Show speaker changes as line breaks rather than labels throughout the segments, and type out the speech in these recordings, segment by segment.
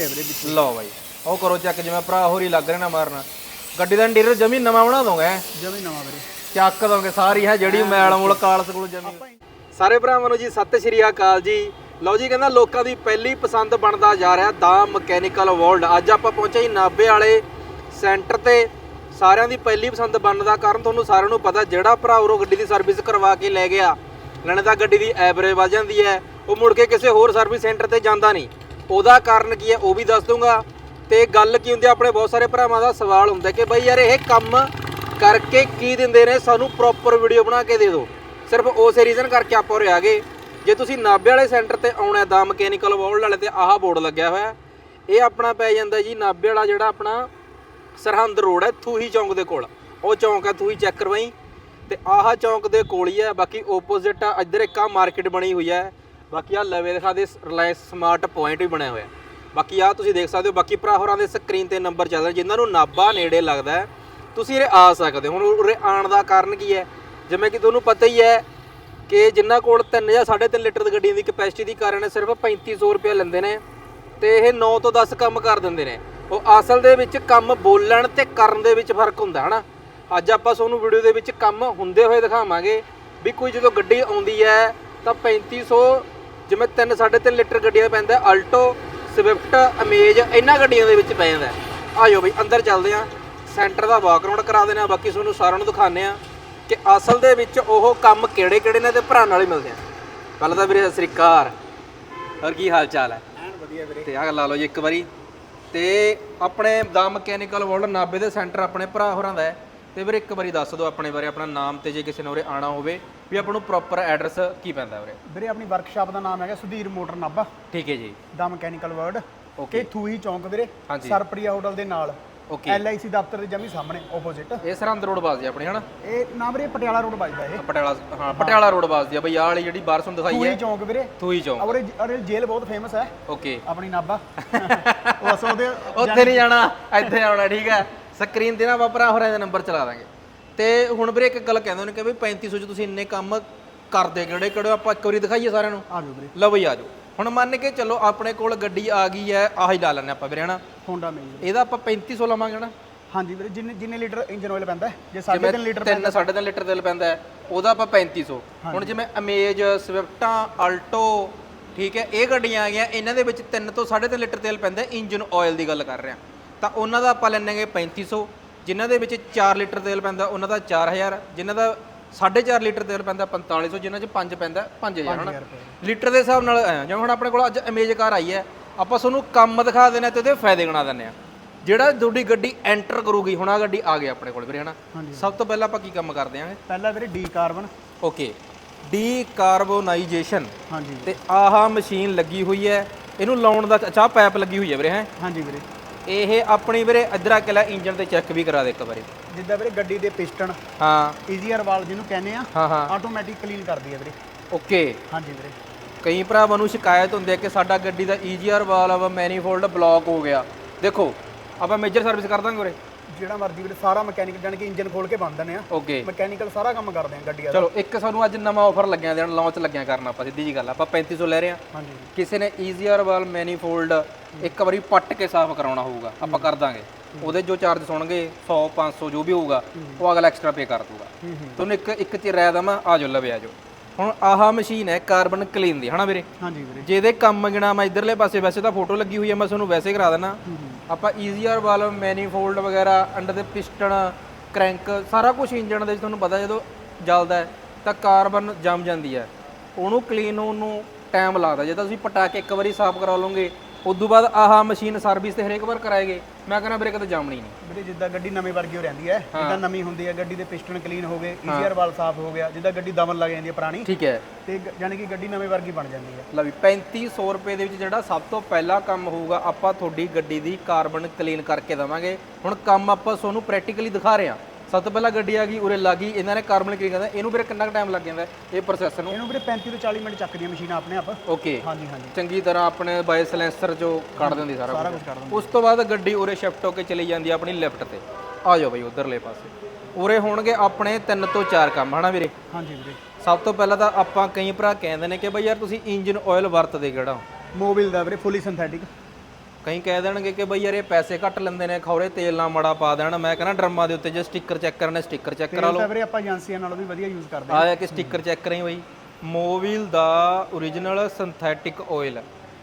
ਹੈ ਵੀਰੇ ਵਿੱਚ
ਲਓ ਬਾਈ ਉਹ ਕਰੋ ਚੈੱਕ ਜਿਵੇਂ ਭਰਾ ਹੋਰੀ ਲੱਗ ਰਹੇ ਨਾ ਮਾਰਨ। ਗੱਡੀ ਦਾ ਇੰਟੀਰੀਅਰ ਜਮੀ ਨਵਾਂ ਬਣਾ ਦੋਗੇ
ਜਮੀ ਨਵਾਂ ਵੀਰੇ।
ਚੱਕ ਦੋਗੇ ਸਾਰੀ ਹੈ ਜਿਹੜੀ ਮੈਲ ਮੂਲ ਕਾਲਸ ਕੋਲ ਜਮੀ। ਸਾਰੇ ਭਰਾਵਾਂ ਨੂੰ ਜੀ ਸਤਿ ਸ਼੍ਰੀ ਅਕਾਲ ਜੀ। ਲਓ ਜੀ ਕਹਿੰਦਾ ਲੋਕਾਂ ਦੀ ਪਹਿਲੀ ਪਸੰਦ ਬਣਦਾ ਜਾ ਰਿਹਾ ਦਾ ਮਕੈਨੀਕਲ ਵਰਲਡ। ਅੱਜ ਆਪਾਂ ਪਹੁੰਚੇ ਜੀ ਨਾਭੇ ਵਾਲੇ ਸੈਂਟਰ ਤੇ। ਸਾਰਿਆਂ ਦੀ ਪਹਿਲੀ ਪਸੰਦ ਬਣਨ ਦਾ ਕਾਰਨ ਤੁਹਾਨੂੰ ਸਾਰਿਆਂ ਨੂੰ ਪਤਾ ਜਿਹੜਾ ਭਰਾ ਉਰੋਂ ਗੱਡੀ ਦੀ ਸਰਵਿਸ ਕਰਵਾ ਕੇ ਲੈ ਗਿਆ ਲੈਣੇ ਤਾਂ ਗੱਡੀ ਦੀ ਐਵਰੇਜ ਵੱਧ ਜਾਂਦੀ ਹੈ। ਉਹ ਮੁੜ ਕੇ ਕਿਸੇ ਹੋਰ ਸਰਵਿਸ ਸੈਂਟਰ ਤੇ ਜਾਂਦਾ ਨਹੀਂ। ਉਹਦਾ ਕਾਰਨ ਕੀ ਹੈ ਉਹ ਵੀ ਦੱਸ ਦੂੰਗਾ ਤੇ ਗੱਲ ਕੀ ਹੁੰਦੀ ਹੈ, ਆਪਣੇ ਬਹੁਤ ਸਾਰੇ ਭਰਾਵਾਂ ਦਾ ਸਵਾਲ ਹੁੰਦਾ ਕਿ ਬਈ ਯਾਰ ਇਹ ਕੰਮ ਕਰਕੇ ਕੀ ਦਿੰਦੇ ਨੇ, ਸਾਨੂੰ ਪ੍ਰੋਪਰ ਵੀਡੀਓ ਬਣਾ ਕੇ ਦੇ ਦਿਓ। ਸਿਰਫ ਉਸੇ ਰੀਜ਼ਨ ਕਰਕੇ ਆਪਾਂ ਉਰੇ ਆ ਗਏ। ਜੇ ਤੁਸੀਂ ਨਾਭੇ ਵਾਲੇ ਸੈਂਟਰ ਤੇ ਆਉਣਾ ਹੈ ਦਾ ਮਕੈਨੀਕਲ ਵਰਲਡ ਵਾਲੇ ਤੇ ਆਹ ਬੋਰਡ ਲੱਗਿਆ ਹੋਇਆ ਇਹ ਆਪਣਾ ਪੈ ਜਾਂਦਾ ਜੀ ਨਾਭੇ ਵਾਲਾ ਜਿਹੜਾ ਆਪਣਾ ਸਰਹੰਦ ਰੋਡ ਹੈ, ਥੂਹੀ ਚੌਂਕ ਦੇ ਕੋਲ। ਉਹ ਚੌਂਕ ਹੈ, ਥੂਹੀ ਚੈੱਕ ਕਰਵਾਈ ਤੇ ਆਹ ਚੌਂਕ ਦੇ ਕੋਲ ਹੀ ਹੈ, ਬਾਕੀ ਆਪੋਜ਼ਿਟ ਇੱਧਰ ਇੱਕ ਆ ਮਾਰਕੀਟ ਬਣੀ ਹੋਈ ਹੈ। ਬਾਕੀ ਆ ਲਵੇ ਦਿਖਾ ਦੇ ਰਿਲਾਇੰਸ ਸਮਾਰਟ ਪੁਆਇੰਟ ਵੀ ਬਣਿਆ ਹੋਇਆ। ਬਾਕੀ ਆ ਤੁਸੀਂ ਦੇਖ ਸਕਦੇ ਹੋ, ਬਾਕੀ ਭਰਾ ਹੋਰਾਂ ਦੇ ਸਕਰੀਨ ਤੇ ਨੰਬਰ ਚੱਲ ਰਿਹਾ, ਜਿਨ੍ਹਾਂ ਨੂੰ ਨਾਭਾ ਨੇੜੇ ਲੱਗਦਾ ਤੁਸੀਂ ਇਹ ਆ ਸਕਦੇ ਹੋ। ਹੁਣ ਉਰੇ ਆਉਣ ਦਾ ਕਾਰਨ ਕੀ ਹੈ? ਜਿਵੇਂ ਕਿ ਤੁਹਾਨੂੰ ਪਤਾ ਹੀ ਹੈ ਕਿ ਜਿਨ੍ਹਾਂ ਕੋਲ 3 ਜਾਂ 3.5 ਲੀਟਰ ਦੀ ਗੱਡੀਆਂ ਦੀ ਕਪੈਸਿਟੀ ਦੀ ਕਾਰਨ ਹੈ ਸਿਰਫ 3500 ਰੁਪਏ ਲੈਂਦੇ ਨੇ ਤੇ ਇਹ 9 ਤੋਂ 10 ਕੰਮ ਕਰ ਦਿੰਦੇ ਨੇ। ਉਹ ਅਸਲ ਦੇ ਵਿੱਚ ਕੰਮ ਬੋਲਣ ਤੇ ਕਰਨ ਦੇ ਵਿੱਚ ਫ਼ਰਕ ਹੁੰਦਾ, ਹਨਾ? ਅੱਜ ਆਪਾਂ ਤੁਹਾਨੂੰ ਵੀਡੀਓ ਦੇ ਵਿੱਚ ਕੰਮ ਹੁੰਦੇ ਹੋਏ ਦਿਖਾਵਾਂਗੇ ਵੀ ਕੋਈ ਜਦੋਂ ਗੱਡੀ ਆਉਂਦੀ ਹੈ ਤਾਂ 3500 ਜਿਵੇਂ 3 3.5 ਲੀਟਰ ਗੱਡੀਆਂ ਦਾ ਪੈਂਦਾ ਅਲਟੋ ਸਵਿਫਟ ਅਮੇਜ ਇਹਨਾਂ ਗੱਡੀਆਂ ਦੇ ਵਿੱਚ ਪੈ ਜਾਂਦਾ ਆਜੋ ਬਈ ਅੰਦਰ ਚੱਲਦੇ ਆ ਸੈਂਟਰ ਦਾ ਵਾਕਰਾਉਂਡ ਕਰਾ ਦੇਣਾ ਬਾਕੀ ਤੁਹਾਨੂੰ ਸਾਰਿਆਂ ਨੂੰ ਦਿਖਾਉਂਦੇ ਆ ਕਿ ਅਸਲ ਦੇ ਵਿੱਚ ਉਹ ਕੰਮ ਕਿਹੜੇ ਕਿਹੜੇ ਨੇ ਤੇ ਭਰਾ ਨਾਲ ਹੀ ਮਿਲਦੇ ਆ। ਪਹਿਲਾਂ ਤਾਂ ਵੀਰੇ ਸਤਿ ਸ੍ਰੀ ਅਕਾਲ। ਹੋਰ ਕੀ ਹਾਲ ਚਾਲ ਹੈ?
ਐਨ ਵਧੀਆ ਵੀਰੇ।
ਤੇ ਆਹ ਲਾ ਲਓ ਜੀ ਇੱਕ ਵਾਰੀ। ਤੇ ਆਪਣੇ ਦਾ ਮਕੈਨੀਕਲ ਵਰਲਡ ਨਾਭੇ ਦੇ ਸੈਂਟਰ ਆਪਣੇ ਭਰਾ ਹੋਰਾਂ ਦਾ ਹੈ। ਤੇ ਵੀਰੇ ਇੱਕ ਵਾਰੀ ਦੱਸ ਦਿਓ ਆਪਣੇ ਬਾਰੇ ਆਪਣਾ ਨਾਮ ਤੇ ਜੇ ਕਿਸੇ ਨੇ ਉਰੇ ਆਣਾ ਹੋਵੇ। ਵੀ ਆਪਾਂ ਨੂੰ ਪ੍ਰੋਪਰ ਐਡਰੈਸ ਕੀ ਪੈਂਦਾ ਉਰੇ
ਵੀਰੇ ਆਪਣੀ ਵਰਕਸ਼ਾਪ ਦਾ ਨਾਮ ਹੈਗਾ ਸੁਧੀਰ ਮੋਟਰ ਨਾਭਾ।
ਠੀਕ ਹੈ ਜੀ।
ਦਾ ਮਕੈਨੀਕਲ ਵਰਡ
ਓਕੇ
ਥੂਹੀ ਚੌਂਕ ਵੀਰੇ। ਸਰਪ੍ਰਿਆ ਹੋਟਲ ਦੇ ਨਾਲ।
ਓਕੇ
ਐਲਆਈਸੀ ਦਫ਼ਤਰ ਦੇ ਜਮੀ ਸਾਹਮਣੇ ਆਪੋਜ਼ਿਟ
ਇਹ ਸਰਹੰਦ ਰੋਡ ਬਾਜ਼ਦੀ ਆਪਣੀ ਹਨਾ?
ਇਹ ਨਾਮ ਵੀਰੇ ਪਟਿਆਲਾ ਰੋਡ ਵੱਜਦਾ ਇਹ।
ਪਟਿਆਲਾ ਹਾਂ ਪਟਿਆਲਾ ਰੋਡ ਬਾਜ਼ਦੀ ਆ ਬਈ ਆਹ ਵਾਲੀ ਜਿਹੜੀ ਬਾਹਰ ਤੁਹਾਨੂੰ ਦਿਖਾਈ
ਥੂਹੀ
ਹੈ।
ਚੌਂਕ ਵੀਰੇ।
ਥੂਈ ਚੌਂਕ।
ਔਰ ਇਹ ਜੇਲ੍ਹ ਬਹੁਤ ਫੇਮਸ ਹੈ।
ਓਕੇ
ਆਪਣੀ ਨਾਭਾ। ਉਸ ਉਹਦੇ
ਉੱਥੇ ਨਹੀਂ ਜਾਣਾ ਇੱਥੇ ਆਉਣਾ ਠੀਕ ਹੈ। ਸਕਰੀਨ ਤੇ ਨਾ ਵਾਪਰਾ ਹੋਰਾਂ ਦਾ ਨੰਬਰ ਚਲਾ ਦਾਂਗੇ। ਤੇ ਹੁਣ ਵੀਰੇ ਇੱਕ ਗੱਲ ਕਹਿੰਦੇ ਨੇ ਕਿ ਵੀ 3500 ਚ ਤੁਸੀਂ ਇੰਨੇ ਕੰਮ ਕਰਦੇ ਕਿਹੜੇ ਕਿਹੜੇ? ਆਪਾਂ ਇੱਕ ਵਾਰੀ ਦਿਖਾਈਏ ਸਾਰਿਆਂ ਨੂੰ।
ਆ ਜਾਓ ਵੀਰੇ।
ਲਓ ਬਈ ਆ ਜਾਓ। ਹੁਣ ਮੰਨ ਕੇ ਚੱਲੋ ਆਪਣੇ ਕੋਲ ਗੱਡੀ ਆ ਗਈ ਹੈ ਆਹੀ ਲਾ ਲੈਣੇ ਆਪਾਂ ਵੀਰੇ ਹਨਾ?
ਹੋਂਡਾ ਮੇਜ
ਇਹਦਾ ਆਪਾਂ 3500 ਲਵਾਂਗੇ ਨਾ
ਹਾਂਜੀ ਵੀਰੇ ਜਿੰਨੇ ਜਿੰਨੇ ਲੀਟਰ ਇੰਜਨ ਆਇਲ ਪੈਂਦਾ ਹੈ, ਜੇ 3.5 ਲੀਟਰ
3 3.5 ਲੀਟਰ ਤੇਲ ਪੈਂਦਾ ਹੈ, ਉਹਦਾ ਆਪਾਂ 3500 ਹੁਣ ਜਿਵੇਂ ਅਮੇਜ ਸਵਿਫਟਾਂ ਆਲਟੋ ਠੀਕ ਹੈ ਇਹ ਗੱਡੀਆਂ ਆ ਗਈਆਂ ਇਹਨਾਂ ਦੇ ਵਿੱਚ 3 ਤੋਂ 3.5 ਲੀਟਰ ਤੇਲ ਪੈਂਦਾ ਇੰਜਨ ਆਇਲ ਦੀ ਗੱਲ ਕਰ ਰਹੇ ਹਾਂ। ਤਾਂ ਉਹਨਾਂ ਦਾ ਆਪਾਂ ਲੈਣਾਂਗੇ 3500 ਜਿਨ੍ਹਾਂ ਦੇ ਵਿੱਚ 4 ਲੀਟਰ ਤੇਲ ਪੈਂਦਾ ਉਹਨਾਂ ਦਾ 4000 ਜਿਨ੍ਹਾਂ ਦਾ 4.5 ਲੀਟਰ ਤੇਲ ਪੈਂਦਾ 4500 ਜਿਨ੍ਹਾਂ 'ਚ 5 ਪੈਂਦਾ 5000 ਹਨਾ? ਲੀਟਰ ਦੇ ਹਿਸਾਬ ਨਾਲ ਐਂ, ਜਿਵੇਂ ਹੁਣ ਆਪਣੇ ਕੋਲ ਅੱਜ ਅਮੇਜ ਕਾਰ ਆਈ ਹੈ ਆਪਾਂ ਤੁਹਾਨੂੰ ਕੰਮ ਦਿਖਾ ਦੇਣਾ ਤੇ ਉਹਦੇ ਫਾਇਦੇ ਗਿਣਾ ਦਿੰਦੇ ਆ ਜਿਹੜਾ ਤੁਹਾਡੀ ਗੱਡੀ ਐਂਟਰ ਕਰੂਗੀ ਹੁਣ ਆ ਗੱਡੀ ਆ ਗਈ ਆਪਣੇ ਕੋਲ ਵੀਰੇ ਹਨਾ। ਸਭ ਤੋਂ ਪਹਿਲਾਂ ਆਪਾਂ ਕੀ ਕੰਮ ਕਰਦੇ ਆਂਗੇ
ਪਹਿਲਾ ਵੀਰੇ ਡੀ ਕਾਰਬਨ
ਓਕੇ। ਡੀਕਾਰਬੋਨਾਈਜੇਸ਼ਨ।
ਹਾਂਜੀ।
ਤੇ ਆਹ ਮਸ਼ੀਨ ਲੱਗੀ ਹੋਈ ਹੈ ਇਹਨੂੰ ਲਾਉਣ ਦਾ ਅੱਛਾ ਪਾਈਪ ਲੱਗੀ ਹੋਈ ਹੈ ਵੀਰੇ ਹੈ?
ਹਾਂਜੀ ਵੀਰੇ।
ਇਹ ਆਪਣੀ ਵੀਰੇ ਇੱਧਰ ਆ ਕੇ ਲੈ ਇੰਜਨ ਤੇ ਚੈੱਕ ਵੀ ਕਰਾ ਦੇ ਇੱਕ ਵਾਰੀ।
ਜਿੱਦਾਂ ਵੀਰੇ ਗੱਡੀ ਦੇ ਪਿਸਟਨ
ਹਾਂ।
ਈਜ਼ੀਅਰ ਵਾਲ ਜਿਹਨੂੰ ਕਹਿੰਦੇ ਆ
ਹਾਂ ਹਾਂ।
ਆਟੋਮੈਟਿਕ ਕਲੀਨ ਕਰਦੀ ਹੈ ਵੀਰੇ।
ਓਕੇ
ਹਾਂਜੀ ਵੀਰੇ।
ਕਈ ਭਰਾਵਾਂ ਨੂੰ ਸ਼ਿਕਾਇਤ ਹੁੰਦੀ ਹੈ ਕਿ ਸਾਡਾ ਗੱਡੀ ਦਾ ਈਜੀਆਰ ਵਾਲਵ ਮੈਨੀਫੋਲਡ ਬਲੌਕ ਹੋ ਗਿਆ। ਦੇਖੋ ਆਪਾਂ ਮੇਜਰ ਸਰਵਿਸ ਕਰ ਦਾਂਗੇ ਉਰੇ।
ਜਿਹੜਾ ਮਰਜ਼ੀ ਵੀਰੇ ਸਾਰਾ ਮਕੈਨਿਕ ਜਾਣ ਕੇ ਇੰਜਨ ਖੋਲ ਕੇ ਬੰਦ ਦਿੰਦੇ ਆ।
ਓਕੇ।
ਮਕੈਨੀਕਲ ਸਾਰਾ ਕੰਮ ਕਰਦੇ ਆ ਗੱਡੀ ਦਾ।
ਚਲੋ ਇੱਕ ਸਾਨੂੰ ਅੱਜ ਨਵਾਂ ਆਫਰ ਲੱਗਿਆ ਦੇਣ ਲਾਂਚ ਲੱਗਿਆ ਕਰਨ ਆਪਾਂ ਸਿੱਧੀ ਜੀ ਗੱਲ ਆ। ਆਪਾਂ 3500 ਲੈ ਰਹੇ ਹਾਂ
ਹਾਂਜੀ।
ਕਿਸੇ ਨੇ ਈਜ਼ੀਅਰ ਵਾਲ ਮੈਨੀਫੋਲਡ ਇੱਕ ਵਾਰੀ ਪੱਟ ਕੇ ਸਾਫ਼ ਕਰਾਉਣਾ ਹੋਊਗਾ ਆਪਾਂ ਕਰ ਦਾਂਗੇ। ਉਹਦੇ ਜੋ ਚਾਰਜ ਹੋਣਗੇ 100 500 ਜੋ ਵੀ ਹੋਊਗਾ ਉਹ ਅਗਲਾ ਐਕਸਟਰਾ ਪੇ ਕਰ ਦੂਗਾ
ਹੂੰ
ਤੁਹਾਨੂੰ ਇੱਕ ਇੱਕ ਚ ਰਾਇ ਦਵਾਂ ਆ ਜਾਓ ਲਵੇ ਆ ਜਾਓ। ਹੁਣ ਆਹ ਮਸ਼ੀਨ ਹੈ ਕਾਰਬਨ ਕਲੀਨ ਦੀ ਹਨਾ ਵੀਰੇ?
ਹਾਂਜੀ ਵੀਰੇ।
ਜਿਹਦੇ ਕੰਮ ਗਿਣਾ ਮੈਂ ਇਧਰਲੇ ਪਾਸੇ ਵੈਸੇ ਤਾਂ ਫੋਟੋ ਲੱਗੀ ਹੋਈ ਹੈ ਮੈਂ ਤੁਹਾਨੂੰ ਵੈਸੇ ਕਰਾ ਦੇਣਾ ਆਪਾਂ ਈਜ਼ੀਅਰ ਵਾਲ ਮੈਨੀਫੋਲਡ ਵਗੈਰਾ ਅੰਡਰ ਦੇ ਪਿਸਟਨ ਕ੍ਰੈਂਕ ਸਾਰਾ ਕੁਝ ਇੰਜਨ ਦੇ ਵਿੱਚ ਤੁਹਾਨੂੰ ਪਤਾ ਜਦੋਂ ਜਲਦਾ ਤਾਂ ਕਾਰਬਨ ਜੰਮ ਜਾਂਦੀ ਹੈ। ਉਹਨੂੰ ਕਲੀਨ ਹੋਣ ਨੂੰ ਟਾਈਮ ਲੱਗਦਾ ਜੇ ਤਾਂ ਤੁਸੀਂ ਪਟਾ ਕੇ ਇੱਕ ਵਾਰੀ ਸਾਫ਼ ਕਰਾ ਲਓਗੇ ਉਦੋਂ ਬਾਅਦ ਆਹ ਮਸ਼ੀਨ ਸਰਵਿਸ ਤੇ ਹਰੇਕ ਵਾਰ ਕਰਾਏਗੇ ਮੈਂ ਕਹਿੰਦਾ ਵੀਰੇ ਕਦੇ ਜੰਮਣੀ ਨਹੀਂ
ਵੀਰੇ ਜਿੱਦਾਂ ਗੱਡੀ ਨਵੀਂ ਵਰਗੀ ਹੋ ਰਹਿੰਦੀ ਹੈ ਜਿੱਦਾਂ ਨਵੀਂ ਹੁੰਦੀ ਹੈ ਗੱਡੀ ਦੇ ਪਿਸਟਨ ਕਲੀਨ ਹੋ ਗਏ ਈਜ਼ੀਅਰ ਵਾਲ ਸਾਫ਼ ਹੋ ਗਿਆ ਜਿੱਦਾਂ ਗੱਡੀ ਦਮਨ ਲੱਗ ਜਾਂਦੀ ਹੈ ਪੁਰਾਣੀ।
ਠੀਕ ਹੈ।
ਤੇ ਯਾਨੀ ਕਿ ਗੱਡੀ ਨਵੀਂ ਵਰਗੀ ਬਣ ਜਾਂਦੀ ਹੈ।
ਲਓ ਵੀ 3500 ਰੁਪਏ ਦੇ ਵਿੱਚ ਜਿਹੜਾ ਸਭ ਤੋਂ ਪਹਿਲਾ ਕੰਮ ਹੋਊਗਾ ਆਪਾਂ ਤੁਹਾਡੀ ਗੱਡੀ ਦੀ ਕਾਰਬਨ ਕਲੀਨ ਕਰਕੇ ਦਵਾਂਗੇ। ਹੁਣ ਕੰਮ ਆਪਾਂ ਤੁਹਾਨੂੰ ਪ੍ਰੈਕਟੀਕਲੀ ਦਿਖਾ ਰਹੇ ਹਾਂ। ਸਭ ਤੋਂ ਪਹਿਲਾਂ ਗੱਡੀ ਆ ਗਈ ਉਰੇ ਲੱਗੀ ਇਹਨਾਂ ਨੇ ਕਾਰਬਨ ਕਲੀਨ ਕਰਦਾ ਇਹਨੂੰ ਵੀਰੇ ਕਿੰਨਾ ਟਾਈਮ ਲੱਗ ਜਾਂਦਾ ਇਹ ਪ੍ਰੋਸੈਸ ਨੂੰ?
ਇਹਨੂੰ ਵੀਰੇ 35 ਤੋਂ 40 ਮਿੰਟ ਚੱਕਦੀ ਹੈ ਮਸ਼ੀਨ ਆਪਣੇ ਆਪ।
ਓਕੇ
ਹਾਂਜੀ ਹਾਂਜੀ।
ਚੰਗੀ ਤਰ੍ਹਾਂ ਆਪਣੇ ਬਾਈ ਸਲੈਂਸਰ ਜੋ ਕੱਢ ਦਿੰਦੀ ਸਾਰਾ
ਸਾਰਾ
ਕੁਝ
ਦਿੰਦੇ।
ਉਸ ਤੋਂ ਬਾਅਦ ਗੱਡੀ ਉਰੇ ਸ਼ਿਫਟ ਹੋ ਕੇ ਚਲੀ ਜਾਂਦੀ ਆਪਣੀ ਲੈਫਟ ਤੇ। ਆ ਜਾਓ ਬਈ ਉਧਰਲੇ ਪਾਸੇ। ਉਰੇ ਹੋਣਗੇ ਆਪਣੇ 3 ਤੋਂ 4 ਕੰਮ ਹਨਾ ਵੀਰੇ?
ਹਾਂਜੀ ਵੀਰੇ।
ਸਭ ਤੋਂ ਪਹਿਲਾਂ ਤਾਂ ਆਪਾਂ ਕਈ ਭਰਾ ਕਹਿੰਦੇ ਨੇ ਕਿ ਬਈ ਯਾਰ ਤੁਸੀਂ ਇੰਜਨ ਆਇਲ ਵਰਤਦੇ ਕਿਹੜਾ?
ਮੋਬਿਲ ਦਾ ਵੀਰੇ ਫੁੱਲੀ ਸਿੰਥੈਟਿਕ
ਕਈ ਕਹਿ ਦੇਣਗੇ ਕਿ ਬਈ ਯਾਰ ਇਹ ਪੈਸੇ ਘੱਟ ਲੈਂਦੇ ਨੇ ਖੌਰੇ ਤੇਲ ਨਾ ਮੜਾ ਪਾ ਦੇਣ। ਮੈਂ ਕਹਿੰਦਾ ਡਰਮਾਂ ਦੇ ਉੱਤੇ ਜੇ ਸਟicker ਚੈੱਕ ਕਰਨੇ ਸਟicker ਚੈੱਕ ਕਰਾ ਲਓ।
ਤਾਂ ਵੀਰੇ ਆਪਾਂ ਏਜੰਸੀਆਂ ਨਾਲੋਂ ਵੀ ਵਧੀਆ ਯੂਜ਼ ਕਰਦੇ
ਆਇਆ ਕਿ ਸਟicker ਚੈੱਕ ਕਰੀ ਬਈ। ਮੋਵਿਲ ਦਾ origignal ਸਿੰਥੈਟਿਕ ਆਇਲ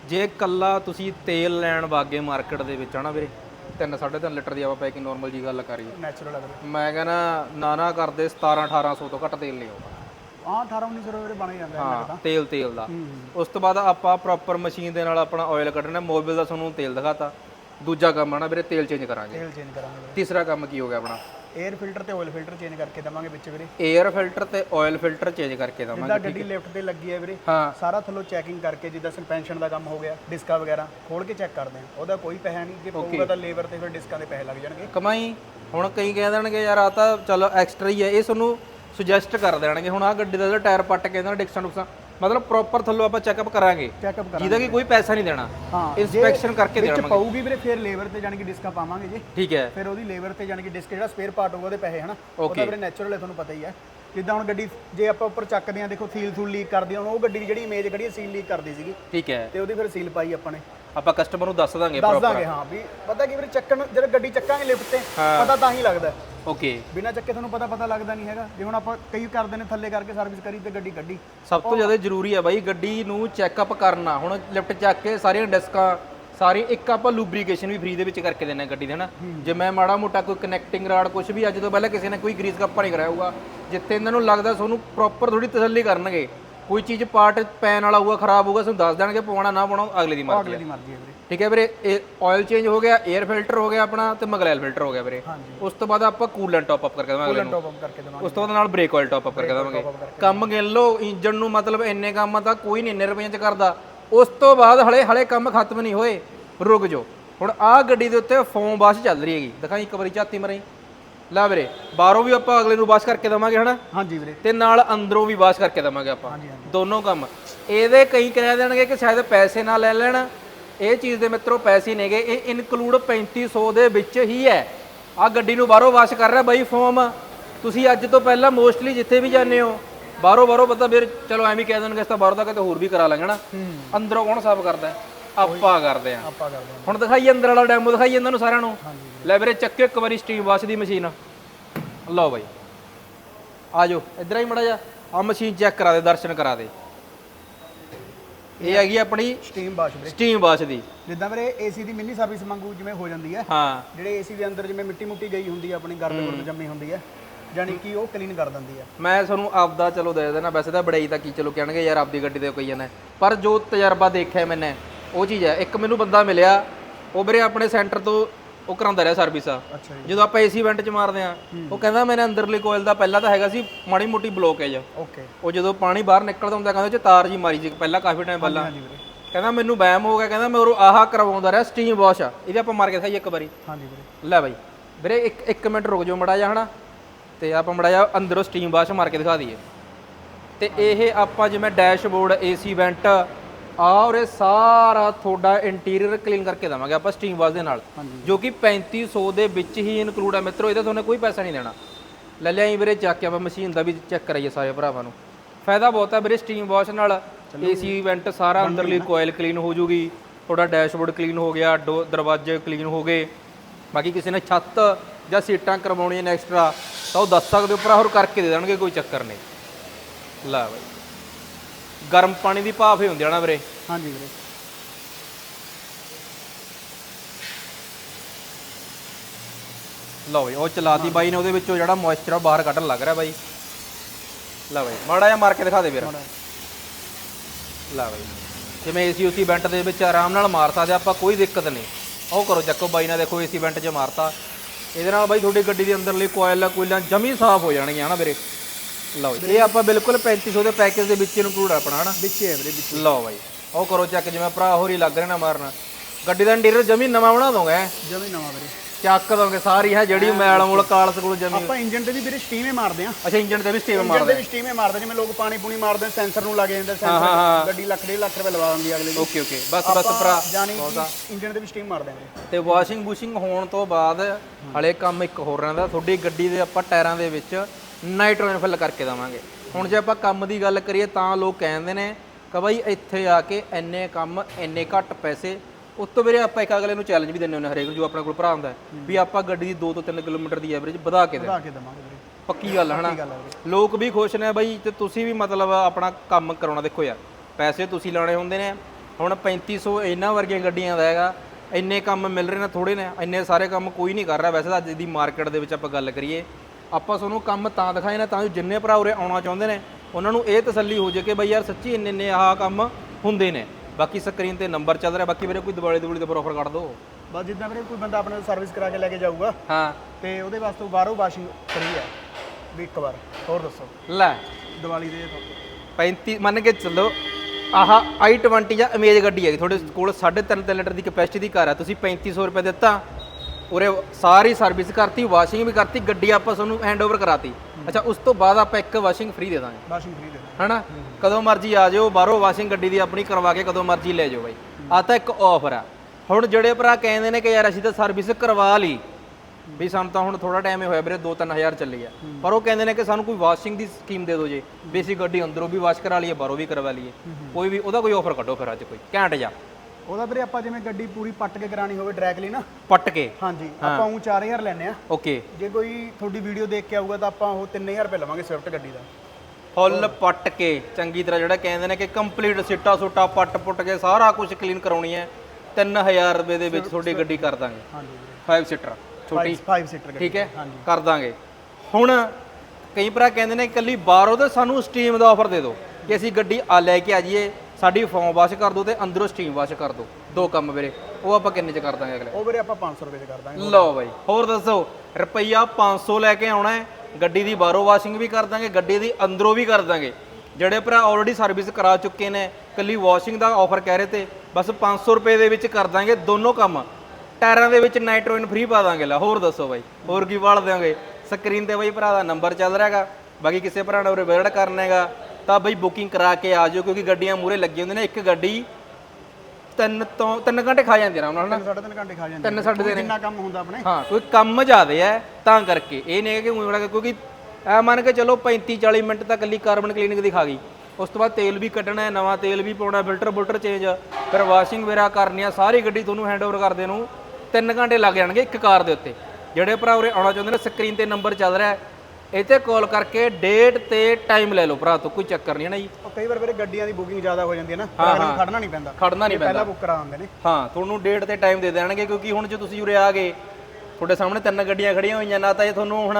ਜੇ ਕੱਲਾ ਤੁਸੀਂ ਤੇਲ ਲੈਣ ਵਾਗੇ ਮਾਰਕੀਟ ਦੇ ਵਿੱਚ ਹਨਾ ਵੀਰੇ? 3 3.5 ਲੀਟਰ ਦੀ ਆਪਾਂ ਪੈਕਿੰਗ ਨਾਰਮਲ ਜੀ ਗੱਲ ਕਰੀਏ।
ਨੈਚੁਰਲ
ਮੈਂ ਕਹਿੰਦਾ ਨਾ ਨਾ ਕਰਦੇ 17 1800 ਤੋਂ ਘੱਟ ਤੇਲ ਲਿਓ
ਹਾਂ 18 1900 ਰੁਪਏ ਵੀਰੇ ਬਣ ਹੀ ਜਾਂਦਾ ਹੈ
ਹਾਂ ਤੇਲ ਤੇਲ ਦਾ। ਉਸ ਤੋਂ ਬਾਅਦ ਆਪਾਂ ਪ੍ਰੋਪਰ ਮਸ਼ੀਨ ਦੇ ਨਾਲ ਆਪਣਾ ਆਇਲ ਕੱਢਣਾ ਮੋਬਿਲ ਦਾ ਤੁਹਾਨੂੰ ਤੇਲ ਦਿਖਾਤਾ। ਦੂਜਾ ਕੰਮ ਆ ਨਾ ਵੀਰੇ ਤੇਲ ਚੇਂਜ ਕਰਾਂਗੇ।
ਤੇਲ ਚੇਂਜ ਕਰਾਂਗੇ
ਤੀਸਰਾ ਕੰਮ ਕੀ ਹੋ ਗਿਆ ਆਪਣਾ?
에ਅਰ ਫਿਲਟਰ ਤੇ ਆਇਲ ਫਿਲਟਰ ਚੇਂਜ ਕਰਕੇ ਦਵਾਂਗੇ ਵਿੱਚ ਵੀਰੇ।
에ਅਰ ਫਿਲਟਰ ਤੇ ਆਇਲ ਫਿਲਟਰ ਚੇਂਜ ਕਰਕੇ ਦਵਾਂਗੇ
ਜਿੱਦਾਂ ਗੱਡੀ ਲਿਫਟ ਤੇ ਲੱਗੀ ਹੈ ਵੀਰੇ
ਹਾਂ।
ਸਾਰਾ ਥੱਲੋਂ ਚੈਕਿੰਗ ਕਰਕੇ ਜਿੱਦਾਂ ਸਸਪੈਂਸ਼ਨ ਦਾ ਕੰਮ ਹੋ ਗਿਆ ਡਿਸਕਾਂ ਵਗੈਰਾ ਖੋਲ ਕੇ ਚੈੱਕ ਕਰਦੇ ਆ ਉਹਦਾ ਕੋਈ ਪੈਸਾ ਨਹੀਂ ਜੇ ਪਊਗਾ ਤਾਂ ਲੇਬਰ ਤੇ ਫਿਰ ਡਿਸਕਾਂ ਦੇ ਪੈਸੇ ਲੱਗ ਜਾਣਗੇ।
ਕਮਾਈ ਹੁਣ ਕਈ ਕਹਿ ਦੇਣਗੇ ਯਾਰ ਆ ਤਾਂ ਚਲੋ ਐਕਸਟਰਾ ਹੀ ਹੈ। ਇਹ ਤੁਹਾਨੂੰ ਸੁਜੈਸਟ ਕਰ ਦੇਣਗੇ। ਹੁਣ ਆ ਗੱਡੀ ਦਾ ਜਿਹੜਾ ਟਾਇਰ ਪੱਟ ਕੇ ਇਹਨਾਂ ਡਿਕਸ਼ਨ ਡੁਕਸਾਂ ਮਤਲਬ ਪ੍ਰੋਪਰ ਥੱਲੋਂ ਆਪਾਂ ਚੈੱਕਅਪ ਕਰਾਂਗੇ।
ਚੈੱਕਅਪ ਕਰਾਂਗੇ।
ਜਿਹਦਾ ਕਿ ਕੋਈ ਪੈਸਾ ਨਹੀਂ ਦੇਣਾ।
ਹਾਂ
ਇਨਸਪੈਕਸ਼ਨ ਕਰਕੇ
ਵਿੱਚ
ਦੇਵਾਂਗੇ
ਪਊਗੀ ਵੀਰੇ ਫਿਰ ਲੇਬਰ ਤੇ ਜਾਣੀ ਕਿ ਡਿਸਕਾਂ ਪਾਵਾਂਗੇ ਜੀ।
ਠੀਕ ਹੈ।
ਫਿਰ ਉਹਦੀ ਲੇਬਰ ਤੇ ਜਾਣੀ ਕਿ ਡਿਸਕ ਜਿਹੜਾ ਸਪੇਅਰ ਪਾਰਟ ਹੋਊਗਾ ਉਹਦੇ ਪੈਸੇ ਹਨਾ? ਉਹਦਾ ਵੀਰੇ ਨੈਚੁਰਲ ਹੈ ਤੁਹਾਨੂੰ ਪਤਾ ਹੀ ਹੈ। ਜਿੱਦਾਂ ਹੁਣ ਗੱਡੀ ਜੇ ਆਪਾਂ ਉੱਪਰ ਚੱਕਦੇ ਆ ਦੇਖੋ ਸੀਲ ਥੂਲ ਲੀਕ ਕਰਦੀ ਹੁਣ ਉਹ ਗੱਡੀ ਦੀ ਜਿਹੜੀ ਇਮੇਜ ਖੜੀ ਸੀਲ ਲੀਕ ਕਰਦੀ ਸੀਗੀ।
ਠੀਕ ਹੈ।
ਤੇ ਉਹਦੀ ਫਿਰ ਸੀਲ ਪਾਈ ਆਪਾਂ ਨੇ।
ਆਪਾਂ ਕਸਟਮਰ ਨੂੰ ਦੱਸ ਦਾਂਗੇ
ਦੱਸ ਦਾਂਗੇ ਹਾਂ ਵੀ ਪਤਾ ਕੀ ਵੀਰੇ ਚੱਕਣ ਜਦੋਂ ਗੱਡੀ ਚੱਕਾਂਗੇ ਲਿਫਟ ਤੇ ਪਤਾ ਤਾਂ ਹੀ ਲੱਗਦਾ।
ਓਕੇ
ਬਿਨਾਂ ਚੱਕੇ ਤੁਹਾਨੂੰ ਪਤਾ ਪਤਾ ਲੱਗਦਾ ਨਹੀਂ ਹੈਗਾ। ਜੇ ਹੁਣ ਆਪਾਂ ਕਈ ਕਰਦੇ ਨੇ ਥੱਲੇ ਕਰਕੇ ਸਰਵਿਸ ਕਰੀ ਤੇ ਗੱਡੀ ਗੱਡੀ
ਸਭ ਤੋਂ ਜ਼ਿਆਦਾ ਜ਼ਰੂਰੀ ਹੈ ਬਾਈ ਗੱਡੀ ਨੂੰ ਚੈੱਕਅਪ ਕਰਨਾ। ਹੁਣ ਲਿਫਟ ਚੱਕ ਕੇ ਸਾਰੀਆਂ ਡਿਸਕਾਂ ਸਾਰੀ ਇੱਕ ਆਪਾਂ ਲੂਬਰੀਕੇਸ਼ਨ ਵੀ ਫ੍ਰੀ ਦੇ ਵਿੱਚ ਕਰਕੇ ਹਾਂ ਗੱਡੀ ਦੇ ਨਾ ਜੇ ਮੈਂ ਮਾੜਾ ਮੋਟਾ ਕੋਈ ਕਨੈਕਟਿੰਗ ਰਾਡ ਕੁਝ ਵੀ ਅੱਜ ਤੋਂ ਪਹਿਲਾਂ ਕਿਸੇ ਨੇ ਕੋਈ ਗਰੀਸ ਕੱਪਾ ਨਹੀਂ ਕਰਾਇਆ ਹੋਊਗਾ ਜਿੱਥੇ ਇਹਨਾਂ ਨੂੰ ਲੱਗਦਾ ਤੁਹਾਨੂੰ ਪ੍ਰੋਪਰ ਥੋੜੀ ਤਸੱਲੀ ਕਰਨਗੇ ਕੋਈ ਚੀਜ਼ ਪਾਰਟ ਪੈਨ ਵਾਲਾ ਹੋਊਗਾ ਖਰਾਬ ਹੋਊਗਾ ਤੁਹਾਨੂੰ ਦੱਸ ਦੇਣਗੇ ਪਵਾਉਣਾ ਨਾ ਪਵਾਉਣਾ ਅਗਲੇ ਦੀ ਮਰਜ਼ੀ
ਅਗਲੇ
ਹੈ।
ਦੀ ਮਰਜ਼ੀ ਹੈ ਵੀਰੇ।
ਠੀਕ ਹੈ ਵੀਰੇ ਇਹ ਆਇਲ ਚੇਂਜ ਹੋ ਗਿਆ 에ਅਰ ਫਿਲਟਰ ਹੋ ਗਿਆ ਆਪਣਾ ਤੇ ਮਗਲੈਲ ਫਿਲਟਰ ਹੋ ਗਿਆ ਵੀਰੇ। ਉਸ ਤੋਂ ਬਾਅਦ ਆਪਾਂ ਕੂਲੈਂਟ ਟਾਪ ਅਪ ਕਰਕੇ ਦੇਵਾਂਗੇ ਨੂੰ।
ਟੌਪ ਅਪ ਕਰਕੇ ਦੇਵਾਂਗੇ।
ਉਸ ਤੋਂ ਬਾਅਦ ਨਾਲ ਬ੍ਰੇਕ ਆਇਲ ਟਾਪ ਅਪ ਕਰਕੇ ਦੇਵਾਂਗੇ। ਕੰਮ ਗਿਣ ਲਓ ਇੰਜਨ ਨੂੰ ਮਤਲਬ ਇੰਨੇ ਕੰਮ ਤਾਂ ਕੋਈ ਨਹੀਂ ਇੰਨੇ ਰੁਪਈਆਂ ਚ ਕਰਦਾ। ਉਸ ਤੋਂ ਬਾਅਦ ਹਲੇ ਹਲੇ ਕੰਮ ਖਤਮ ਨਹੀਂ ਹੋਏ ਰੁਕ ਜਾਓ। ਹੁਣ ਆਹ ਗੱਡੀ ਦੇ ਉੱਤੇ ਫੋਮ ਵਾਸ਼ ਚੱਲ ਰਹੀ ਹੈਗੀ। ਦਿਖਾਈ ਇੱਕ ਵਾਰੀ ਝਾਤੀ ਮਰਾਈ ਲੈ ਵੀਰੇ ਬਾਹਰੋਂ ਵੀ ਆਪਾਂ ਅਗਲੇ ਨੂੰ ਵਾਸ਼ ਕਰਕੇ ਦੇਵਾਂਗੇ ਹਨਾ?
ਹਾਂਜੀ ਵੀਰੇ।
ਤੇ ਨਾਲ ਅੰਦਰੋਂ ਵੀ ਵਾਸ਼ ਕਰਕੇ ਦੇਵਾਂਗੇ ਆਪਾਂ।
ਹਾਂਜੀ ਹਾਂਜੀ।
ਦੋਨੋਂ ਕੰਮ। ਇਹਦੇ ਕਈ ਕਹਿ ਦੇਣਗੇ ਕਿ ਸ਼ਾਇਦ ਪੈਸੇ ਨਾ ਲੈ ਲੈਣ। ਇਹ ਚੀਜ਼ ਦੇ ਮਿੱਤਰੋ ਪੈਸੇ ਨੇਗੇ ਇਹ ਇਨਕਲੂਡ 3500 ਦੇ ਵਿੱਚ ਹੀ ਹੈ। ਆ ਗੱਡੀ ਨੂੰ ਬਾਹਰੋਂ ਵਾਸ਼ ਕਰ ਰਿਹਾ ਬਾਈ ਫੋਮ ਤੁਸੀਂ ਅੱਜ ਤੋਂ ਪਹਿਲਾਂ ਮੋਸਟਲੀ ਜਿੱਥੇ ਵੀ ਜਾਂਦੇ ਹੋ ਬਾਹਰੋਂ ਬਾਹਰੋਂ ਪਤਾ ਫਿਰ ਚਲੋ ਐਵੇਂ ਹੀ ਕਹਿ ਦੇਣਗੇ ਇਸ ਤਾਂ ਬਾਹਰੋਂ ਤਾਂ ਕਿਤੇ ਹੋਰ ਵੀ ਕਰਾ ਲਾਂਗੇ ਨਾ ਅੰਦਰੋਂ ਕੌਣ ਸਾਫ਼ ਕਰਦਾ ਹੈ? ਆਪਾਂ ਕਰਦੇ ਆ
ਆਪਾਂ ਕਰਦੇ ਹਾਂ।
ਹੁਣ ਦਿਖਾਈਏ ਅੰਦਰ ਵਾਲਾ ਡੈਮੋ ਦਿਖਾਈਏ ਇਹਨਾਂ ਨੂੰ ਸਾਰਿਆਂ ਨੂੰ? ਲੈ ਵੀਰੇ ਚੱਕਿਓ ਇੱਕ ਵਾਰੀ ਸਟੀਮ ਵਾਸ਼ ਦੀ ਮਸ਼ੀਨ। ਲਓ ਬਾਈ। ਆ ਜਾਓ ਇਧਰ ਹੀ ਮੜਾ ਜਾ ਆ ਮਸ਼ੀਨ ਚੈੱਕ ਕਰਾ ਦੇ ਦਰਸ਼ਨ ਕਰਾ ਦੇ। ਇਹ ਹੈਗੀ ਆਪਣੀ
ਸਟੀਮ ਵਾਸ਼ ਵੀਰੇ।
ਸਟੀਮ ਵਾਸ਼ ਦੀ।
ਜਿੱਦਾਂ ਵੀਰੇ ਏਸੀ ਦੀ ਮਿੰਨੀ ਸਰਵਿਸ ਮੰਗੂ ਜਿਵੇਂ ਹੋ ਜਾਂਦੀ ਹੈ।
ਹਾਂ।
ਜਿਹੜੇ ਏਸੀ ਦੇ ਅੰਦਰ ਜਿਵੇਂ ਮਿੱਟੀ ਮੁੱਟੀ ਗਈ ਹੁੰਦੀ ਹੈ ਆਪਣੀ ਗਰਦ ਗੁਰਦ ਜੰਮੀ ਹੁੰਦੀ ਹੈ। ਜਾਨੀ ਕਿ ਉਹ ਕਲੀਨ ਕਰ ਦਿੰਦੀ ਹੈ
ਮੈਂ ਤੁਹਾਨੂੰ ਆਪਦਾ ਚਲੋ ਦੇ ਦੇਣਾ ਵੈਸੇ ਤਾਂ ਬੜਾਈ ਤਾਂ ਕੀ ਚਲੋ ਕਹਿਣਗੇ ਯਾਰ ਆਪਦੀ ਗੱਡੀ ਤੇ ਕੋਈ ਜਾਂਦਾ। ਪਰ ਜੋ ਤਜਰਬਾ ਦੇਖਿਆ ਮੈਨੇ ਉਹ ਚੀਜ਼ ਹੈ। ਇੱਕ ਮੈਨੂੰ ਬੰਦਾ ਮਿਲਿਆ ਉਹ ਵੀਰੇ ਆਪਣੇ ਸੈਂਟਰ ਤੋਂ ਉਹ ਕਰਾਉਂਦਾ ਰਿਹਾ ਸਰਵਿਸ ਆ।
ਅੱਛਾ ਜੀ।
ਜਦੋਂ ਆਪਾਂ ਏਸੀ ਇਵੈਂਟ ਚ ਮਾਰਦੇ ਆ ਉਹ ਕਹਿੰਦਾ ਮੇਰੇ ਅੰਦਰਲੀ ਕੋਇਲ ਦਾ ਪਹਿਲਾਂ ਤਾਂ ਹੈਗਾ ਸੀ ਮਾੜੀ ਮੋਟੀ ਬਲੋਕੇਜ
ਓਕੇ
ਉਹ ਜਦੋਂ ਪਾਣੀ ਬਾਹਰ ਨਿਕਲਦਾ ਹੁੰਦਾ ਕਹਿੰਦਾ ਉਹ ਚ ਤਾਰ ਜੀ ਮਾਰੀ ਸੀ ਪਹਿਲਾਂ ਕਾਫੀ ਟਾਈਮ ਪਹਿਲਾਂ। ਕਹਿੰਦਾ ਮੈਨੂੰ ਵਹਿਮ ਹੋ ਗਿਆ ਕਹਿੰਦਾ ਮੈਂ ਉਹ ਆਹ ਕਰਵਾਉਂਦਾ ਰਿਹਾ ਸਟੀਮ ਵਾਸ਼ ਇਹਦੇ ਆਪਾਂ ਮਾਰ ਕੇ ਦਿਖਾਈਏ ਇੱਕ ਵਾਰੀ।
ਹਾਂਜੀ ਵੀਰੇ।
ਲੈ ਬਾਈ। ਵੀਰੇ ਇੱਕ ਇੱਕ ਮਿੰਟ ਰੁਕ ਜਾਓ ਮੜਾ ਜਾ ਹਨਾ। ਤੇ ਆਪਾਂ ਮੜਾ ਜਾ ਅੰਦਰੋਂ ਸਟੀਮ ਵਾਸ਼ ਮਾਰ ਕੇ ਦਿਖਾ ਦਈਏ। ਤੇ ਇਹ ਆਪਾਂ ਜਿਵੇਂ ਡੈਸ਼ਬੋਰਡ ਏਸੀ ਵੈਂਟ ਆ ਔਰ ਸਾਰਾ ਤੁਹਾਡਾ ਇੰਟੀਰੀਅਰ ਕਲੀਨ ਕਰਕੇ ਦਵਾਂਗੇ ਆਪਾਂ ਸਟੀਮ ਵਾਸ਼ ਦੇ ਨਾਲ। ਜੋ ਕਿ 3500 ਦੇ ਵਿੱਚ ਹੀ ਇਨਕਲੂਡ ਹੈ ਮਿੱਤਰੋ ਇਹਦਾ ਤੁਹਾਨੂੰ ਕੋਈ ਪੈਸਾ ਨਹੀਂ ਦੇਣਾ। ਲੈ ਲਿਆਈ ਵੀਰੇ ਚੱਕ ਕੇ ਆਪਾਂ ਮਸ਼ੀਨ ਦਾ ਵੀ ਚੈੱਕ ਕਰਾਈਏ ਸਾਰੇ ਭਰਾਵਾਂ ਨੂੰ। ਫਾਇਦਾ ਬਹੁਤ ਹੈ ਵੀਰੇ ਸਟੀਮ ਵਾਸ਼ ਨਾਲ। ਏਸੀ ਵੈਂਟ ਸਾਰਾ ਅੰਦਰਲੀ ਕੋਇਲ ਕਲੀਨ ਹੋ ਜੂਗੀ ਤੁਹਾਡਾ ਡੈਸ਼ਬੋਰਡ ਕਲੀਨ ਹੋ ਗਿਆ ਦਰਵਾਜ਼ੇ ਕਲੀਨ ਹੋ ਗਏ। ਬਾਕੀ ਕਿਸੇ ਨੇ ਛੱਤ ਜਾਂ ਸੀਟਾਂ ਕਰਵਾਉਣੀਆਂ ਨੇ ਐਕਸਟਰਾ ਤਾਂ ਉਹ ਦੱਸ ਸਕਦੇ ਹੋ ਭਰਾ ਹੋਰ ਕਰਕੇ ਦੇ ਦੇਣਗੇ ਕੋਈ ਚੱਕਰ ਨਹੀਂ। ਲੈ ਬਾਈ। ਗਰਮ ਪਾਣੀ ਦੀ ਭਾਫ ਹੀ ਹੁੰਦੀ ਆ ਨਾ ਵੀਰੇ।
ਹਾਂਜੀ ਵੀਰੇ।
ਲਓ ਬਈ ਉਹ ਚਲਾਤੀ ਬਾਈ ਨੇ ਉਹਦੇ ਵਿੱਚੋਂ ਜਿਹੜਾ ਮੋਇਸਚਰ ਆ ਬਾਹਰ ਕੱਢਣ ਲੱਗ ਰਿਹਾ ਬਾਈ। ਲੈ ਬਾਈ ਮਾੜਾ ਜਿਹਾ ਮਾਰ ਕੇ ਦਿਖਾ ਦੇ ਵੀਰ। ਲੈ ਬਾਈ। ਜਿਵੇਂ ਏਸੀ ਉਸੀ ਵੈਂਟ ਦੇ ਵਿੱਚ ਆਰਾਮ ਨਾਲ ਮਾਰ ਸਕਦੇ ਆਪਾਂ ਕੋਈ ਦਿੱਕਤ ਨਹੀਂ। ਉਹ ਕਰੋ ਚੱਕੋ ਬਾਈ ਨਾਲ ਦੇਖੋ ਏਸੀ ਵੈਂਟ 'ਚ ਮਾਰਤਾ। ਇਹਦੇ ਨਾਲ ਬਾਈ ਤੁਹਾਡੀ ਗੱਡੀ ਦੇ ਅੰਦਰਲੀ ਕੋਇਲ ਕੋਇਲਾਂ ਜਮੀ ਸਾਫ਼ ਹੋ ਜਾਣਗੀਆਂ ਹਨਾ ਵੀਰੇ? ਲਓ ਜੀ ਇਹ ਆਪਾਂ ਬਿਲਕੁਲ 3500 ਦੇ ਪੈਕੇਜ ਦੇ ਵਿੱਚ ਇਨਕਲੂਡ ਆਪਣਾ ਹਨਾ?
ਵਿੱਚ ਹੈ ਵੀਰੇ ਵਿੱਚ
ਲਓ ਬਾਈ ਉਹ ਕਰੋ ਚੱਕ ਜਿਵੇਂ ਭਰਾ ਹੋਰੀ ਲੱਗ ਰਿਹਾ ਨਾ ਮਾਰਨਾ। ਗੱਡੀ ਦਾ ਇੰਟੀਰੀਅਰ ਜਮੀ ਨਵਾਂ ਬਣਾ ਦੋਗੇ?
ਜਮੀ ਨਵਾਂ ਵੀਰੇ।
ਚੱਕ ਦੋਗੇ ਸਾਰੀ ਹੈ ਜਿਹੜੀ ਮੈਲ ਮੂਲ ਕਾਲਸ ਕੋਲ ਜਮੀ।
ਆਪਾਂ ਇੰਜਨ ਤੇ ਵੀ ਵੀਰੇ ਸਟੀਮ ਮਾਰਦੇ ਆ।
ਅੱਛਾ ਇੰਜਨ ਤੇ ਵੀ ਸਟੀਮ
ਇੰਜਨ
ਮਾਰਦਾ
ਤੇ ਵੀ ਸਟੀਮ ਮਾਰਦੇ ਜਿਵੇਂ ਲੋਕ ਪਾਣੀ ਪੂਣੀ ਮਾਰਦੇ ਸੈਂਸਰ ਨੂੰ ਲੱਗ ਜਾਂਦਾ
ਹਾਂ।
ਸੈਂਸਰ ਗੱਡੀ ਲੱਖ ਡੇਢ ਲੱਖ ਰੁਪਏ ਲਵਾ ਦਿੰਦੀ ਆ ਅਗਲੇ ਦੀ।
Okay okay. ਬਸ ਬਸ ਭਰਾ
ਕਿ ਇੰਜਨ ਤੇ ਵੀ ਸਟੀਮ ਮਾਰਦੇ ਆ
ਤੇ ਵਾਸ਼ਿੰਗ ਬੂਸ਼ਿੰਗ ਹੋਣ ਤੋਂ ਬਾਅਦ ਹਲੇ ਕੰਮ ਇੱਕ ਹੋਰ ਰਹਿੰਦਾ ਤੁਹਾਡੀ ਗੱਡੀ ਦੇ ਆਪਾਂ ਟਾਇਰਾਂ ਦੇ ਵਿੱਚ ਨਾਈਟ੍ਰੋਜਨ ਫਿਲ ਕਰਕੇ ਦਵਾਂਗੇ। ਹੁਣ ਜੇ ਆਪਾਂ ਕੰਮ ਦੀ ਗੱਲ ਕਰੀਏ ਤਾਂ ਲੋਕ ਕਹਿੰਦੇ ਨੇ ਕਿ ਬਈ ਇੱਥੇ ਆ ਕੇ ਇੰਨੇ ਕੰਮ ਇੰਨੇ ਘੱਟ ਪੈਸੇ ਉਸ ਤੋਂ ਵੀਰੇ ਆਪਾਂ ਇੱਕ ਅਗਲੇ ਨੂੰ ਚੈਲੰਜ ਵੀ ਦਿੰਨੇ ਹੁੰਦੇ ਹਰੇਕ ਨੂੰ ਜੋ ਆਪਣੇ ਕੋਲ ਭਰਾ ਹੁੰਦਾ ਵੀ ਆਪਾਂ ਗੱਡੀ ਦੀ 2 ਤੋਂ 3 ਕਿਲੋਮੀਟਰ ਦੀ ਐਵਰੇਜ ਵਧਾ ਕੇ ਦੇ
ਵਧਾ ਕੇ ਦਵਾਂਗੇ ਵੀਰੇ।
ਪੱਕੀ ਗੱਲ ਹੈ ਹਨਾ?
ਵੀਰੇ।
ਲੋਕ ਵੀ ਖੁਸ਼ ਨੇ ਬਾਈ ਤੇ ਤੁਸੀਂ ਵੀ ਮਤਲਬ ਆਪਣਾ ਕੰਮ ਕਰਾਉਣਾ। ਦੇਖੋ ਯਾਰ ਪੈਸੇ ਤੁਸੀਂ ਲਾਣੇ ਹੁੰਦੇ ਨੇ ਹੁਣ 3500 ਇਹਨਾਂ ਵਰਗੀਆਂ ਗੱਡੀਆਂ ਦਾ ਹੈਗਾ ਇੰਨੇ ਕੰਮ ਮਿਲ ਰਹੇ ਨੇ ਥੋੜੇ ਨੇ ਇੰਨੇ ਸਾਰੇ ਕੰਮ ਕੋਈ ਨਹੀਂ ਕਰ ਰਿਹਾ। ਵੈਸੇ ਤਾਂ ਅੱਜ ਦੀ ਮਾਰਕੀਟ ਦੇ ਵਿੱਚ ਆਪਾਂ ਗੱਲ ਕਰੀਏ ਆਪਾਂ ਤੁਹਾਨੂੰ ਕੰਮ ਤਾਂ ਦਿਖਾਏ ਨੇ ਤਾਂ ਜੋ ਜਿੰਨੇ ਭਰਾ ਉਰੇ ਆਉਣਾ ਚਾਹੁੰਦੇ ਨੇ ਉਹਨਾਂ ਨੂੰ ਇਹ ਤਸੱਲੀ ਹੋ ਜੇ ਕਿ ਬਈ ਯਾਰ ਸੱਚੀ ਇੰਨੇ ਇੰਨੇ ਆਹ ਕੰਮ ਹੁੰਦੇ ਨੇ। ਬਾਕੀ ਸਕਰੀਨ ਤੇ ਨੰਬਰ ਚੱਲ ਰਿਹਾ ਬਾਕੀ ਵੀਰੇ ਕੋਈ ਦਿਵਾਲੀ ਦਿਵਾਲੀ ਦਾ ਆਫਰ ਕੱਢ ਦਿਓ
ਬਸ ਜਿੱਦਾਂ ਵੀਰੇ ਕੋਈ ਬੰਦਾ ਆਪਣੇ ਸਰਵਿਸ ਕਰਾ ਕੇ ਲੈ ਕੇ ਜਾਊਗਾ
ਹਾਂ।
ਤੇ ਉਹਦੇ ਵਾਸਤੇ ਬਾਹਰੋਂ ਵਾਸ਼ਿੰਗ ਫ੍ਰੀ ਹੈ ਵੀ ਇੱਕ ਵਾਰ ਹੋਰ ਦੱਸੋ?
ਲੈ।
ਦੀਵਾਲੀ ਦੇ
35 ਮੰਨ ਕੇ ਚੱਲੋ ਆਹ i20 ਜਾਂ ਅਮੇਜ ਗੱਡੀ ਹੈਗੀ ਤੁਹਾਡੇ ਕੋਲ 3.5 ਲੀਟਰ ਦੀ ਕਪੈਸਿਟੀ ਦੀ ਕਾਰ ਹੈ ਤੁਸੀਂ 3500 ਰੁਪਏ ਦਿੱਤਾ ਉਰੇ ਸਾਰੀ ਸਰਵਿਸ ਕਰਤੀ ਵਾਸ਼ਿੰਗ ਵੀ ਕਰਤੀ ਗੱਡੀ ਆਪਾਂ ਤੁਹਾਨੂੰ ਹੈਂਡਓਵਰ ਕਰਾਤੀ। ਅੱਛਾ ਉਸ ਤੋਂ ਬਾਅਦ ਆਪਾਂ ਇੱਕ ਵਾਸ਼ਿੰਗ ਫ੍ਰੀ ਦੇ ਦਾਂਗੇ।
ਵਾਸ਼ਿੰਗ ਫ੍ਰੀ ਦੇ।
ਹਨਾ? ਕਦੋਂ ਮਰਜ਼ੀ ਆ ਜਾਓ ਬਾਹਰੋਂ ਵਾਸ਼ਿੰਗ ਗੱਡੀ ਦੀ ਆਪਣੀ ਕਰਵਾ ਕੇ ਕਦੋਂ ਮਰਜ਼ੀ ਲੈ ਜਾਓ ਬਾਈ। ਆ ਤਾਂ ਇੱਕ ਆਫਰ ਆ। ਹੁਣ ਜਿਹੜੇ ਭਰਾ ਕਹਿੰਦੇ ਨੇ ਕਿ ਯਾਰ ਅਸੀਂ ਤਾਂ ਸਰਵਿਸ ਕਰਵਾ ਲਈ। ਵੀ ਸਾਨੂੰ ਤਾਂ ਹੁਣ ਥੋੜਾ ਟਾਈਮ ਹੀ ਹੋਇਆ ਵੀਰੇ 2-3000 ਚੱਲੀ ਆ। ਪਰ ਉਹ ਕਹਿੰਦੇ ਨੇ ਕਿ ਸਾਨੂੰ ਕੋਈ ਵਾਸ਼ਿੰਗ ਦੀ ਸਕੀਮ ਦੇ ਦਿਓ ਜੇ। ਅਸੀਂ ਗੱਡੀ ਅੰਦਰੋਂ ਵੀ ਵਾਸ਼ ਕਰਾ ਲਈਏ ਬਾਹਰੋਂ ਵੀ ਕਰਵਾ ਲਈਏ। ਕੋਈ ਵੀ ਉਹਦਾ ਕੋਈ ਆਫਰ ਕੱਢੋ ਫਿਰ ਅੱਜ ਕੋਈ। ਘੈਂਟ ਜਾ।
ਉਹਦਾ ਵੀਰੇ ਆਪਾਂ ਜਿਵੇਂ ਗੱਡੀ ਪੂਰੀ ਪੱਟ ਕੇ ਕਰਾਣੀ ਹੋਵੇ ਡਰੈਗ ਲਈ ਨਾ
ਪੱਟ ਕੇ?
ਹਾਂਜੀ ਆਪਾਂ ਉਹ 4000 ਲੈਨੇ ਆ
ਓਕੇ।
ਜੇ ਕੋਈ ਤੁਹਾਡੀ ਵੀਡੀਓ ਦੇਖ ਕੇ ਆਊਗਾ ਤਾਂ ਆਪਾਂ ਉਹ 3000 ਰੁਪਏ ਲਵਾਂਗੇ ਸਵਿਫਟ ਗੱਡੀ ਦਾ।
ਫੁੱਲ ਪੱਟ ਕੇ ਚੰਗੀ ਤਰ੍ਹਾਂ ਜਿਹੜਾ ਕਹਿੰਦੇ ਨੇ ਕਿ ਕੰਪਲੀਟ ਸਿੱਟਾ ਸੁੱਟਾ ਪੱਟ ਪੁੱਟ ਕੇ ਸਾਰਾ ਕੁਝ ਕਲੀਨ ਕਰਾਉਣੀ ਹੈ। 3000 ਰੁਪਏ ਦੇ ਵਿੱਚ ਤੁਹਾਡੀ ਗੱਡੀ ਕਰ ਦਾਂਗੇ।
ਹਾਂਜੀ।
5 ਸੀਟਰ ਛੋਟੀ।
5 ਸੀਟਰ ਗੱਡੀ
ਠੀਕ ਹੈ? ਕਰ ਦਾਂਗੇ। ਹੁਣ ਕਈ ਭਰਾ ਕਹਿੰਦੇ ਨੇ ਇਕੱਲੀ ਬਾਹਰੋਂ ਤੇ ਸਾਨੂੰ ਸਟੀਮ ਦਾ ਆਫਰ ਦੇ ਦਿਓ ਕਿ ਅਸੀਂ ਗੱਡੀ ਆ ਲੈ ਕੇ ਆ ਜਾਈਏ। ਸਾਡੀ ਫੋਮ ਵਾਸ਼ ਕਰ ਦਿਓ ਤੇ ਅੰਦਰੋਂ ਸਟੀਮ ਵਾਸ਼ ਕਰ ਦਿਓ ਦੋ ਕੰਮ ਵੀਰੇ ਉਹ ਆਪਾਂ ਕਿੰਨੇ ਚ ਕਰ ਦਾਂਗੇ ਅਗਲੇ?
ਉਹ ਵੀਰੇ ਆਪਾਂ 500 ਰੁਪਏ ਚ ਕਰ ਦਾਂਗੇ।
ਲਓ ਬਾਈ ਹੋਰ ਦੱਸੋ ਰੁਪਈਆ 500 ਲੈ ਕੇ ਆਉਣਾ ਹੈ ਗੱਡੀ ਦੀ ਬਾਹਰੋਂ ਵਾਸ਼ਿੰਗ ਵੀ ਕਰ ਦਾਂਗੇ ਗੱਡੀ ਦੀ ਅੰਦਰੋਂ ਵੀ ਕਰ ਦਾਂਗੇ। ਜਿਹੜੇ ਭਰਾ ਆਲਰੇਡੀ ਸਰਵਿਸ ਕਰਾ ਚੁੱਕੇ ਨੇ ਕੱਲੀ ਵਾਸ਼ਿੰਗ ਦਾ ਆਫਰ ਕਹਿ ਰਹੇ ਤੇ ਬਸ 500 ਰੁਪਏ ਦੇ ਵਿੱਚ ਕਰ ਦਾਂਗੇ ਦੋਨੋਂ ਕੰਮ। ਟਾਇਰਾਂ ਦੇ ਵਿੱਚ ਨਾਈਟ੍ਰੋਜਨ ਫ੍ਰੀ ਪਾ ਦਾਂਗੇ ਲੈ ਹੋਰ ਦੱਸੋ ਬਾਈ ਹੋਰ ਕੀ ਵਾਲ ਦਿਆਂਗੇ। ਸਕਰੀਨ ਤੇ ਬਾਈ ਭਰਾ ਦਾ ਨੰਬਰ ਚੱਲ ਰਿਹਾਗਾ ਬਾਕੀ ਕਿਸੇ ਭਰਾ ਨੇ ਉਰੇ ਵਿਜ਼ਿਟ ਕਰਨਾ ਹੈਗਾ ਤਾਂ ਬਈ ਬੁਕਿੰਗ ਕਰਾ ਕੇ ਆ ਜਾਓ ਕਿਉਂਕਿ ਗੱਡੀਆਂ ਮੂਰੇ ਲੱਗੀ ਹੁੰਦੀਆਂ ਨੇ ਇੱਕ ਗੱਡੀ ਤਿੰਨ ਤੋਂ ਤਿੰਨ ਘੰਟੇ ਖਾ ਜਾਂਦੀ ਆਰਾਮ ਨਾਲ
ਸਾਢੇ ਤਿੰਨ ਘੰਟੇ ਖਾ ਜਾਂਦੇ
ਤਿੰਨ ਸਾਢੇ ਤਿੰਨ।
ਜਿੰਨਾ ਕੰਮ ਹੁੰਦਾ ਆਪਣੇ।
ਹਾਂ ਕੋਈ ਕੰਮ ਜ਼ਿਆਦੇ ਹੈ ਤਾਂ ਕਰਕੇ। ਇਹ ਨਹੀਂ ਹੈ ਕਿ ਊਂ ਬੜਾ ਕਿਉਂਕਿ ਐ ਮੰਨ ਕੇ ਚਲੋ 35 40 ਮਿੰਟ ਤੱਕ ਕੱਲੀ ਕਾਰਬਨ ਕਲੀਨਿਕ ਦੀ ਖਾ ਗਈ। ਉਸ ਤੋਂ ਬਾਅਦ ਤੇਲ ਵੀ ਕੱਢਣਾ ਹੈ ਨਵਾਂ ਤੇਲ ਵੀ ਪਾਉਣਾ ਫਿਲਟਰ ਬੁਲਟਰ ਚੇਂਜ ਫਿਰ ਵਾਸ਼ਿੰਗ ਵਗੈਰਾ ਕਰਨੀ ਆ ਸਾਰੀ ਗੱਡੀ ਤੁਹਾਨੂੰ ਹੈਂਡਓਵਰ ਕਰਦੇ ਨੂੰ 3 ਘੰਟੇ ਲੱਗ ਜਾਣਗੇ ਇੱਕ ਕਾਰ ਦੇ ਉੱਤੇ। ਜਿਹੜੇ ਭਰਾ ਉਰੇ ਆਉਣਾ ਚਾਹੁੰਦੇ ਨੇ ਸਕਰੀਨ ਤੇ ਨੰਬਰ ਚੱਲ ਰਿਹਾ ਹੈ। ਤੇ ਕਾਲ ਕਰਕੇ ਡੇਟ ਤੇ ਟਾਈਮ ਲੈ ਲਓ ਭਰਾ ਤੋਂ ਕੋਈ ਚੱਕਰ ਨਹੀਂ ਹੈ ਨਾ ਜੀ।
ਉਹ ਕਈ ਵਾਰ ਵੀਰੇ ਗੱਡੀਆਂ ਦੀ ਬੁਕਿੰਗ ਜ਼ਿਆਦਾ ਹੋ ਜਾਂਦੀ ਹੈ ਨਾ ਅਗਲੇ ਨੂੰ ਖੜਨਾ ਨਹੀਂ ਪੈਂਦਾ।
ਖੜਨਾ ਨਹੀਂ ਪੈਂਦਾ
ਪਹਿਲਾਂ ਬੁੱਕ ਕਰਾ ਦਿੰਦੇ ਨੇ।
ਹਾਂ ਤੁਹਾਨੂੰ ਡੇਟ ਤੇ ਟਾਈਮ ਦੇ ਦੇਣਗੇ ਕਿਉਂਕਿ ਹੁਣ ਜੇ ਤੁਸੀਂ ਉਰੇ ਆ ਗਏ ਤੁਹਾਡੇ ਸਾਹਮਣੇ ਤਿੰਨ ਗੱਡੀਆਂ ਖੜੀਆਂ ਹੋਈਆਂ ਨਾ ਤਾਂ ਇਹ ਤੁਹਾਨੂੰ ਹੁਣ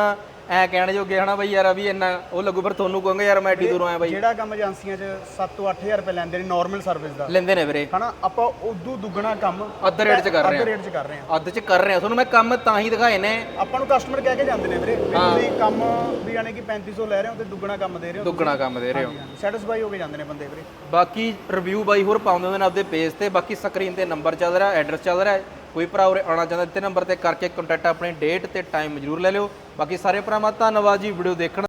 ਐ ਕਹਿਣ ਜੋਗੇ ਹਨਾ ਬਈ ਯਾਰ ਵੀ ਇੰਨਾ ਉਹ ਲੱਗੂ ਫਿਰ ਤੁਹਾਨੂੰ ਕਹੋਗੇ ਯਾਰ ਮੈਂ ਐਡੀ ਦੂਰੋਂ ਆਇਆ ਬਈ।
ਜਿਹੜਾ ਕੰਮ ਏਜੰਸੀਆਂ 'ਚ 7 ਤੋਂ 8000 ਰੁਪਏ ਲੈਂਦੇ ਨੇ ਨਾਰਮਲ ਸਰਵਿਸ ਦਾ।
ਲੈਂਦੇ ਨੇ ਵੀਰੇ।
ਹਨਾ ਆਪਾਂ ਉਦੋਂ ਦੁੱਗਣਾ ਕੰਮ
ਅੱਧੇ ਰੇਟ 'ਚ ਕਰ ਰਹੇ
ਅੱਧੇ ਰੇਟ 'ਚ ਕਰ ਰਹੇ ਹਾਂ।
ਅੱਧ 'ਚ ਕਰ ਰਹੇ ਆ ਤੁਹਾਨੂੰ ਮੈਂ ਕੰਮ ਤਾਂ ਹੀ ਦਿਖਾਏ ਨੇ।
ਆਪਾਂ ਨੂੰ ਕਸਟਮਰ ਕਹਿ ਕੇ ਜਾਂਦੇ ਨੇ ਵੀਰੇ ਵੀ ਤੁਸੀਂ ਕੰਮ ਵੀ ਯਾਨੀ ਕਿ 3500 ਲੈ ਰਹੇ ਹੋ ਤੇ ਦੁੱਗਣਾ ਕੰਮ ਦੇ ਰਹੇ ਹੋ।
ਦੁੱਗਣਾ ਕੰਮ ਦੇ ਰਹੇ ਹੋ।
ਸੈਟੀਸਫਾਈ ਹੋ ਕੇ ਜਾਂਦੇ ਨੇ ਬੰਦੇ ਵੀਰੇ।
ਬਾਕੀ ਰਿਵਿਊ ਬਾਈ ਹੋਰ ਪਾਉਂਦੇ ਹੁੰਦੇ ਨੇ ਆਪਦੇ ਪੇਜ ਤੇ ਬਾਕੀ ਸਕਰੀਨ ਤੇ ਨੰਬਰ ਚੱਲ ਰਿਹਾ ਐਡਰੈਸ ਚੱਲ ਰਿਹਾ। ਕੋਈ ਭਰਾ ਉਰੇ ਆਉਣਾ ਚਾਹੁੰਦਾ ਤੇ ਨੰਬਰ ਤੇ ਕਰਕੇ ਕੰਟੈਕਟ ਆਪਣੇ ਡੇਟ ਤੇ ਟਾਈਮ ਜ਼ਰੂਰ ਲੈ ਲਿਓ। ਬਾਕੀ ਸਾਰੇ ਭਰਾਵਾਂ ਧੰਨਵਾਦ ਜੀ ਵੀਡੀਓ ਦੇਖਣ